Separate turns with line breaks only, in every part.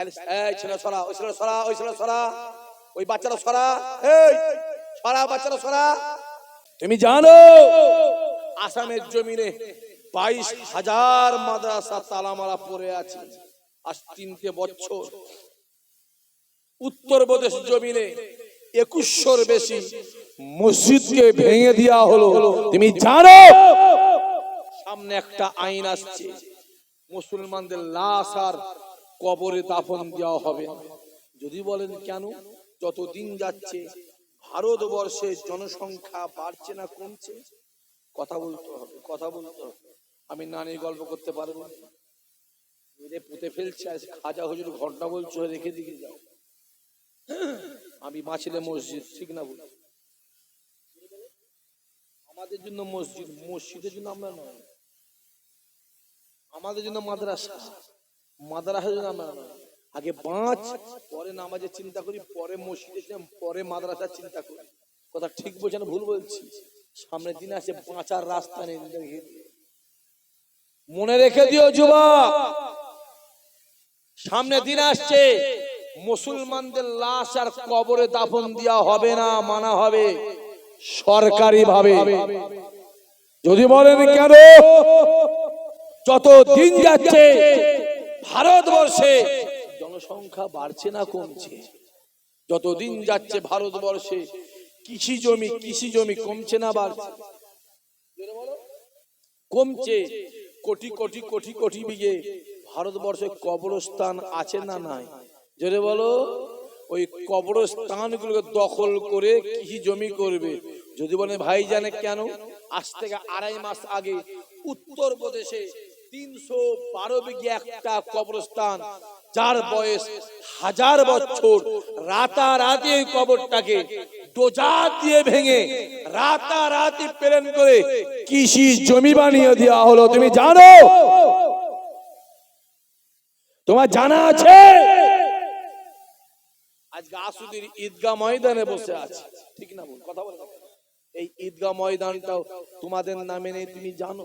এই তুমি জানো, আসামের জমিনে বাইশ হাজার মাদ্রাসা তালামারা পড়ে আছে। আজ তিনটে বছর। উত্তরপ্রদেশ জমিনে একুশশোর বেশি মসজিদকে ভেঙে দেওয়া হলো। তুমি জানো, সামনে একটা আইন আসছে। মুসলমানদের লাশ আর কবরে দাফন দেওয়া হবে। যদি বলেন কেন? যত দিন যাচ্ছে ভারতবর্ষের জনসংখ্যা বাড়ছে না কমছে? কথা বলতে হবে, কথা বলতে হবে। আমি নানির গল্প করতে পারব। মেরে পুঁতে ফেলছে, আজ খাজা হুজুর ঘটনা বলছো রেখে দিকে যাও। আমি বাঁচলে মসজিদ, ঠিক না বলি আমাদের জন্য মসজিদ, মসজিদের জন্য আমরা নয়। আমাদের জন্য মাদ্রাসা। আগে পরে নামাজের চিন্তা করি পরে মসজিদের চিন্তা, পরে মাদ্রাসার চিন্তা করি। কথা ঠিক বলছে না ভুল বলছি? দিন আছে বাঁচার রাস্তা নেই মনে রেখে দিও যুবক। সামনে দিন আসছে মুসলমানদের লাশ আর কবরে দাফন দেওয়া হবে না মানা হবে। সরকারি ভাবে যদি বলেন কেন? যত দিন যাচ্ছে ভারতবর্ষে জনসংখ্যা বাড়ছে না কমছে? যতদিন যাচ্ছে ভারতবর্ষে, কৃষি জমি কৃষি জমি কমছে না বাড়ছে? কমছে। কোটি কোটি কোটি কোটি বিঘে ভারতবর্ষে কবরস্থান আছে না নাই? জোরে বলো। ওই কবরস্থানগুলোকে দখল করে কৃষি জমি করবে। যদি বলে ভাই জানে কেন? আজ থেকে আড়াই মাস আগে উত্তরপ্রদেশে একটা কবরস্থান, যার বয়স হাজার বছর। রাতারাতি ওই কবরটাকে ডোজার দিয়ে ভেঙে রাতারাতি প্রেরণ করে কৃষি জমি বানিয়ে দেওয়া হলো। তুমি জানো? তোমার জানা আছে? আজকে আসুদির ঈদগাহ ময়দানে বসে আছে। ঠিক না বল? কথা বল এই ঈদগাহ ময়দানটাও তোমাদের নামে নেই, তুমি জানো?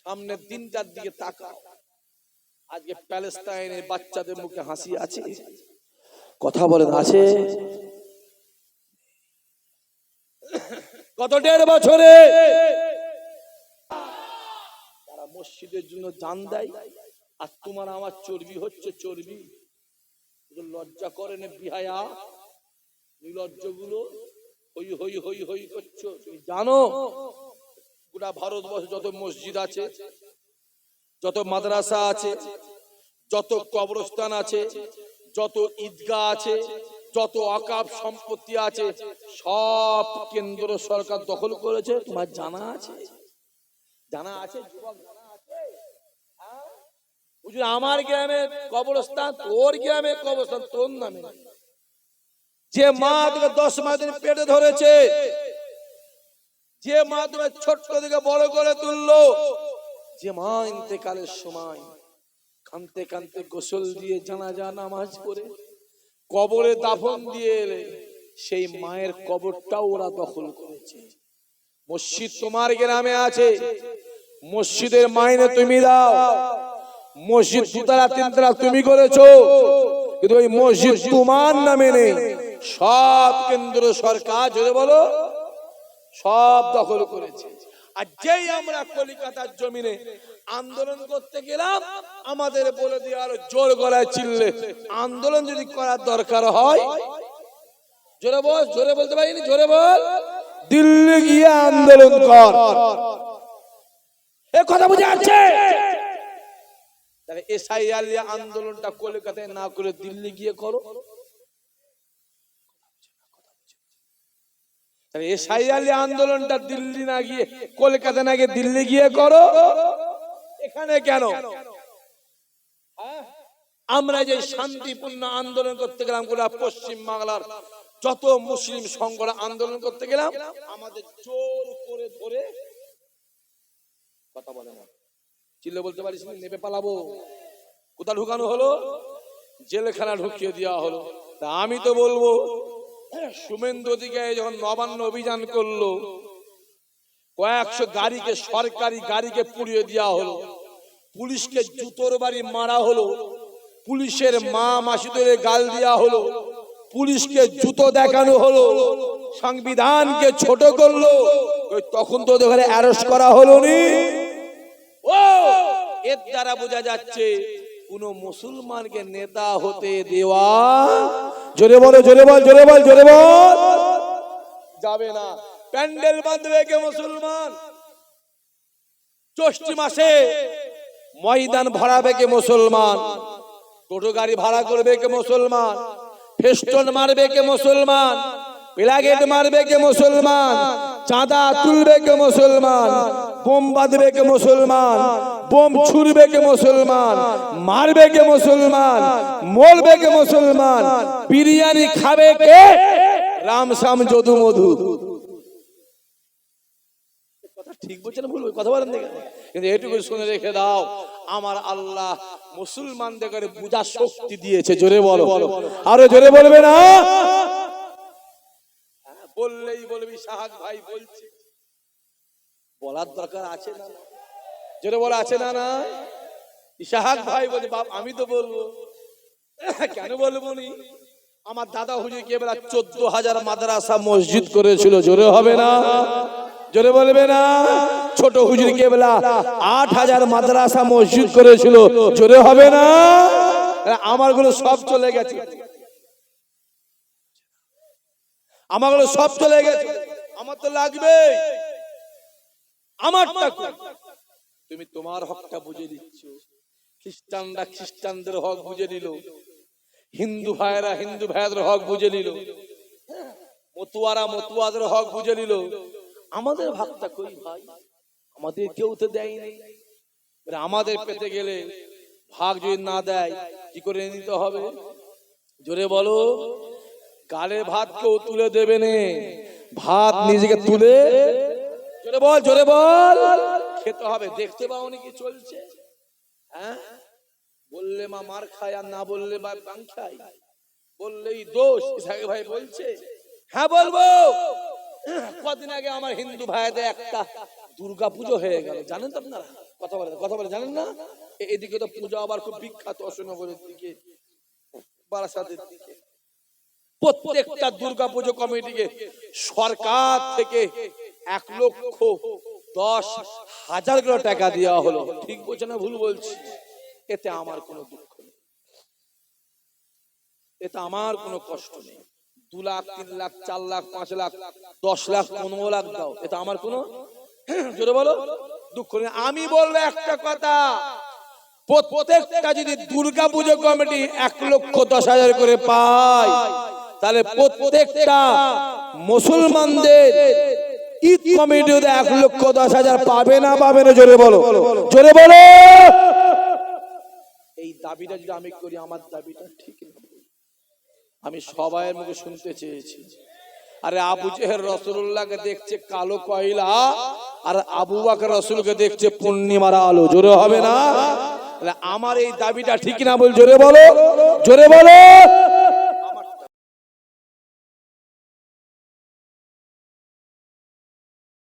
সামনের দিনটার দিকে তাকাও। আজকে প্যালেস্তাইনের বাচ্চাদের মুখে হাসি আছে? কথা বলেন, আছে? কত দেড় বছরে তারা মসজিদের জন্য জান দেয়, আর তোমার আমার চর্বি হচ্ছে চর্বি। লজ্জা করে বিহায়া নির্লজ্জগুলো হই হই হই হই করছ জানো, গোটা ভারতবর্ষে যত মসজিদ আছে, যত মাদ্রাসা আছে, যত কবরস্থান আছে, যত ঈদগাহ আছে, যত আকাব সম্পত্তি আছে, সব কেন্দ্র সরকার দখল করেছে তোমার জানা আছে জানা আছে হ্যাঁ? আমার গ্রামে কবরস্থান, তোর গ্রামে কবরস্থান, তোর নামে। যে মা তোকে দশ মাস দিন পেটে ধরেছে, যে মা তুমি ছোট্ট থেকে বড় করে তুললো, যে মা ইন্তেকালের সময় কানতে কানতে গোসল দিয়ে জানাজা, নামাজ করে কবরে দাফন দিয়ে এলে, সেই মায়ের কবরটাও ওরা দখল করেছে। মসজিদ তোমার গ্রামে আছে, মসজিদের মাইনে তুমি দাও, মসজিদ দুতলা, তিনতলা তুমি করেছ, কিন্তু ওই মসজিদ তোমার নামে নেই। সব কেন্দ্র সরকার যদি বলো, সব দখল করেছে। আর যেই আমরা কলিকাতার জমিনে আন্দোলন করতে গেলাম, আমাদের বলে দিয়ে আরও জোর গলায় চিল্লে, আন্দোলন যদি করার দরকার হয়, জোরে বল, জোরে বলতে পারিনি, জোরে বল, দিল্লি গিয়ে আন্দোলন কর। এ কথা বুঝে আছে এসআইআর আন্দোলনটা কলকাতায় না করে দিল্লি গিয়ে করো। এসআই আলী আন্দোলনটা দিল্লি না গিয়ে কলকাতা না গিয়ে দিল্লি গিয়ে করো। এখানে কেন? আমরা যে শান্তিপূর্ণ আন্দোলন করতে গেলাম গোটা পশ্চিম বাংলার যত মুসলিম সংগঠন আন্দোলন করতে গেলাম আমাদের জোর করে ধরে কথা বলে না। চিল্লে বলতে পারিস না, নেবে পালাবো। কোথা ঢুকানো হলো? জেলখানা ঢুকিয়ে দেওয়া হলো। তা আমি তো বলব সুমেন্দ্র দিকে যখন নবান্ন অভিযান করল, কয়েকশো গাড়িকে, সরকারি গাড়িকে পুড়িয়ে দেওয়া হলো। পুলিশকে জুতোর বাড়ি মারা হলো। পুলিশের মা মাসিদের গাল দেওয়া হলো। পুলিশকে জুতো দেখানো হলো। সংবিধানকে ছোট করল। তখন তো ওদের অ্যারেস্ট করা হলো নি। ও, এর দ্বারা বোঝা যাচ্ছে, কোন মুসলমানকে নেতা হতে দেওয়া জোরে বলো, জোরে বল জোরে বল জোরে বল। যাবে না। প্যান্ডেল বাঁধবে কে মুসলমান? জ্যৈষ্ঠ মাসে ময়দান ভরাবে কে মুসলমান? টোটো গাড়ি ভাড়া করবে কে মুসলমান? ফেস্টন মারবে কে মুসলমান? প্লাগেট মারবে কে মুসলমান? চাঁদা তুলবে কে মুসলমান? বোম বাঁধবে কে মুসলমান? বোম ছুড়বে কে মুসলমান মারবে কে মুসলমান মরবে কে মুসলমান বিরিয়ানি খাবে কে? রাম শ্যাম যদু মধু। কথা ঠিক বলছে না ভুল কথা বলেন দেখে। কিন্তু এটুকু শুনে রেখে দাও আমার আল্লাহ মুসলমানদের করে বুঝা শক্তি দিয়েছে জোরে বলো। আরও জোরে বলবে না? হ্যাঁ, বললেই বলবি সাহাক ভাই বলছে। বলার দরকার আছে না? জোরে বলা, আছে না না? ইসাহাক ভাই বলছে, বাপ, আমি তো বলব। কেন বলব নি? আমার দাদা হুজুর কে বেলা চোদ্দ হাজার মাদ্রাসা মসজিদ করেছিল? জোরে হবে না? জোরে বলবে না? ছোট হুজুর কে বেলা আট হাজার মাদ্রাসা মসজিদ করেছিল? জোরে হবে না? আমারগুলো সব চলে গেছে। আমারগুলো সব চলে গেছে। আমার তো লাগবে আমারটা কই? তুমি তোমার হকটা বুঝে দিচ্ছ। খ্রিস্টানরা খ্রিস্টানদের হক বুঝে নিল। হিন্দু ভাইরা হিন্দু ভাইদের হক বুঝে নিল। মতুয়ারা মতুয়াদের হক বুঝে নিল। আমাদের কই ভাই? আমাদের কেউ তো দেয়নি আমাদের পেতে গেলে ভাগ যদি না দেয়, কি করে নিতে হবে? জোরে বলো, গালে ভাত কেউ তুলে দেবে নে। ভাত নিজেকে তুলে জোরে বল জোরে বল। খেতে হবে, দেখতে পাওনি কি চলছে? হ্যাঁ? বললে মা মার খায় আর না বললে বা বাং খায়। বললেই দোষ, ইসাকে ভাই বলছে। হ্যাঁ বলব। কদিন আগে আমার হিন্দু ভাইদের একটা দুর্গা পুজো হয়ে গেল। জানেন তো আপনারা? কথা বলে কথা বলে জানেন না? এদিকে তো পুজো আবার খুব বিখ্যাত অশোকনগরের দিকে, বারাসাতের দিকে। প্রত্যেকটা দুর্গা পুজো কমিটিকে সরকার থেকে এক লক্ষ দশ হাজার করে টাকা দেওয়া হলো। ঠিক বলছে না ভুল বলছি? এতে আমার কোনো দুঃখ নেই। এতে আমার কোনো কষ্ট নেই। দু লাখ, তিন লাখ, চার লাখ, পাঁচ লাখ, দশ লাখ, পনেরো লাখ দাও। এটা আমার কোনো জোরে বলো। দুঃখ নেই। আমি বলব একটা কথা। প্রত্যেকটা যদি দুর্গা পুজো কমিটি এক লক্ষ দশ হাজার করে পায়, তাহলে প্রত্যেকটা মুসলমানদের ঈদ কমিটি যদি এক লক্ষ দশ হাজার পাবে না পাবে না জোরে বলো। জোরে বলো। এই দাবিটা যদি আমি করি আমার দাবিটা ঠিক না। আমি সবাইয়ের মুখে শুনতে চেয়েছি। আরে আবু জেহের রসুল্লাহকে দেখছে কালো কয়লা আর আবু বাকর রসুলকে দেখছে পূর্ণিমার আলো। জোরে হবে না? আমার এই দাবিটা ঠিক না বল জোরে বলো। জোরে বলো।